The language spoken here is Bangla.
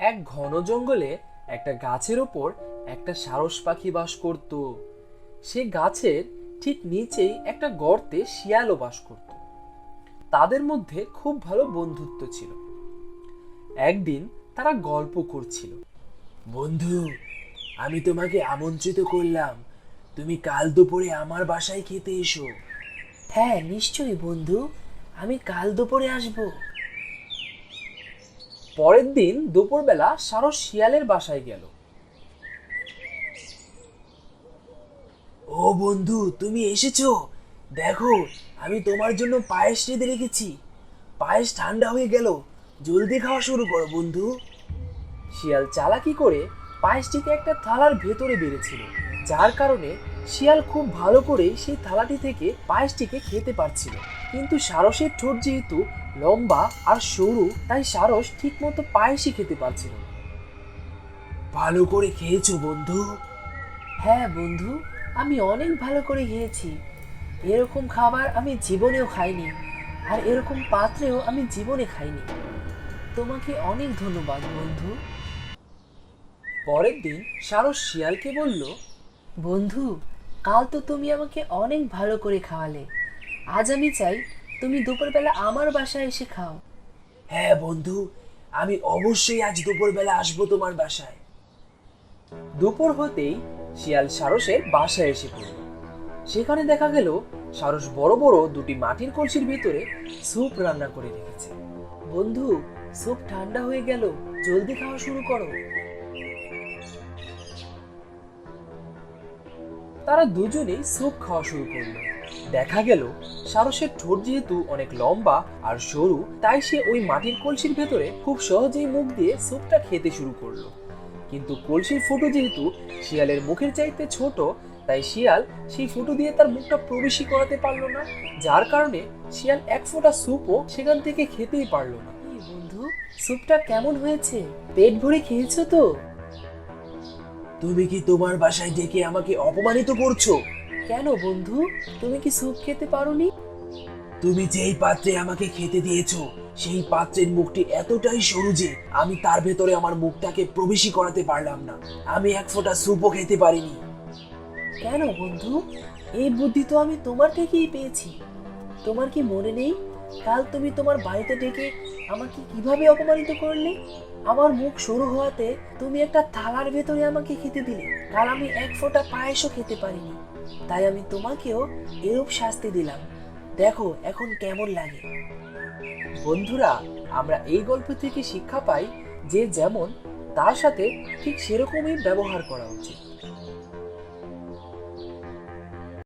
এক ঘন জঙ্গলে একটা গাছের ওপর একটা সারস পাখি বাস করত। সে গাছের ঠিক নিচেই একটা গর্তে শিয়ালও বাস করত। তাদের মধ্যে খুব ভালো বন্ধুত্ব ছিল। একদিন তারা গল্প করছিল। বন্ধু, আমি তোমাকে আমন্ত্রিত করলাম। তুমি কাল দুপুরে আমার বাসায় খেতে এসো। হ্যাঁ নিশ্চয়ই বন্ধু। আমি কাল দুপুরে আসব। পরের দিন দুপুরবেলা সারস শিয়ালের বাসায় গেল। ও বন্ধু তুমি এসেছ? দেখো আমি তোমার জন্য পায়েস রেঁধে রেখেছি। পায়েস ঠান্ডা হয়ে গেল। জলদি খাওয়া শুরু করো বন্ধু। শিয়াল চালাকি করে পায়েসটিকে একটা থালার ভেতরে বেড়েছিল যার কারণে শিয়াল খুব ভালো করে সেই থালাটি থেকে পায়েসটিকে খেতে পারছিল। কিন্তু সারসের ঠোঁট যেহেতু লম্বা আর সরু তাই সারস ঠিকমতো পায়েসই খেতে পারছিল না। ভালো করে খেয়েছো বন্ধু? হ্যাঁ বন্ধু আমি অনেক ভালো করে খেয়েছি। এরকম খাবার আমি জীবনেও খাইনি আর এরকম পাত্রেও আমি জীবনে খাইনি। তোমাকে অনেক ধন্যবাদ বন্ধু। পরের দিন সারস শিয়ালকে বলল বন্ধু কাল তো তুমি আমাকে অনেক ভালো করে খাওয়ালে। আজ আমি চাই তুমি দুপুরবেলা আমার বাসায় এসে খাও। হ্যাঁ বন্ধু, আমি অবশ্যই আজ দুপুরবেলা আসব তোমার বাসায়। দুপুর হতেই শিয়াল সারসের বাসায় এসে পড়ল। সেখানে দেখা গেল সারস বড় বড় দুটি মাটির কলসির ভিতরে স্যুপ রান্না করে রেখেছে। বন্ধু, স্যুপ ঠান্ডা হয়ে গেল, জলদি খাওয়া শুরু করো। তারা দুজনেই স্যুপ খাওয়া শুরু করল। দেখা গেল সারসের ঠোঁট যেহেতু অনেক লম্বা আর সরু তাই সে ওই মাটির কলসির ভেতরে খুব সহজেই মুখ দিয়ে স্যুপটা খেতে শুরু করল। কিন্তু কলসির ফুটো যেহেতু শিয়ালের মুখের চাইতে ছোট তাই শিয়াল সেই ফুটো দিয়ে তার মুখটা প্রবেশই করাতে পারল না যার কারণে শিয়াল এক ফোঁটা স্যুপও সেখান থেকে খেতেই পারল না। বন্ধু স্যুপটা কেমন হয়েছে? পেট ভরে খেয়েছো তো? তুমি কি তোমার বাসায় ডেকে আমাকে অপমানিত করছ? কেন বন্ধু? তুমি কি স্যুপ খেতে পারোনি? তুমি যেই পাত্রে আমাকে খেতে দিয়েছ সেই পাত্রের মুখটি এতটাই সরু যে আমি তার ভেতরে আমার মুখটাকে প্রবেশই করাতে পারলাম না। আমি এক ফোঁটা স্যুপও খেতে পারিনি। কেন বন্ধু? এই বুদ্ধি তো আমি তোমার থেকেই পেয়েছি। তোমার কি মনে নেই? কাল তুমি তোমার বাড়িতে ডেকে আমাকে কীভাবে অপমানিত করলে? আমার মুখ সরু হওয়াতে তুমি একটা থালার ভেতরে আমাকে খেতে দিলে। কাল আমি এক ফোঁটা পায়েসও খেতে পারিনি। তাই আমি তোমাকেও এরূপ শাস্তি দিলাম। দেখো এখন কেমন লাগে। বন্ধুরা, আমরা এই গল্প থেকে শিক্ষা পাই যে যেমন তার সাথে ঠিক সেরকমই ব্যবহার করা উচিত।